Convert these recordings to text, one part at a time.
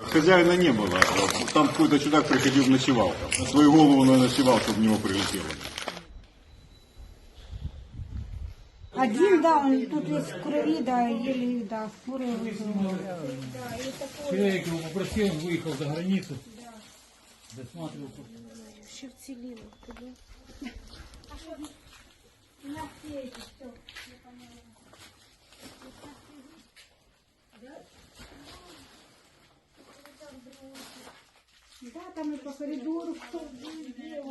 Хозяина не было. Там какой-то чудак приходил, ночевал. На свою голову он ночевал, чтобы в него прилетело. Один, да, он тут весь в крови, да, еле, да, скорую вызвал. Человек его попросил, он выехал за границу. Досматривался. Ще вціліло, тобі. Да, там и по коридору ходили.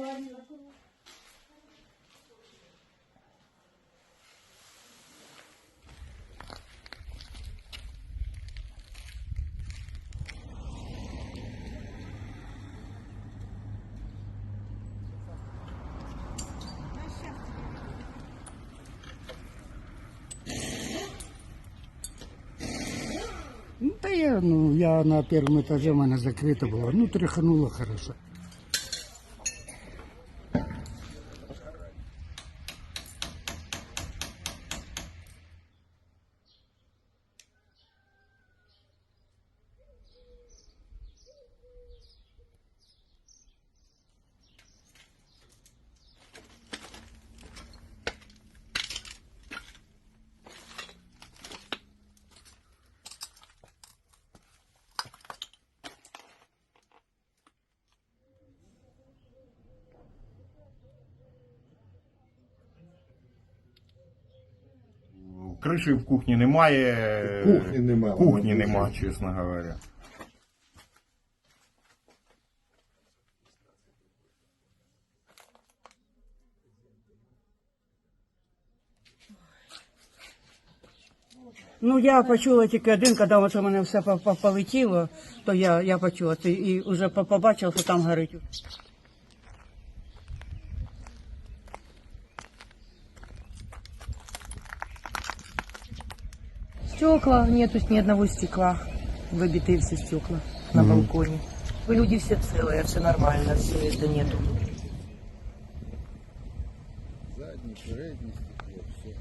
Ну, да я, ну, я на первом этаже, у меня закрыто было. Ну, тряхануло хорошо. Криші в кухні немає. Кухні нема. Кухні нема, чесно говоря. Ну, я почула тільки один, коли оце мене все по- по- полетіло, то я, я почула і вже побачила, що там горить. Стекла, нету ни одного стекла. Выбитые все стекла на балконе. Люди все целые, все нормально, все это нету. Задній, передній стекло, все.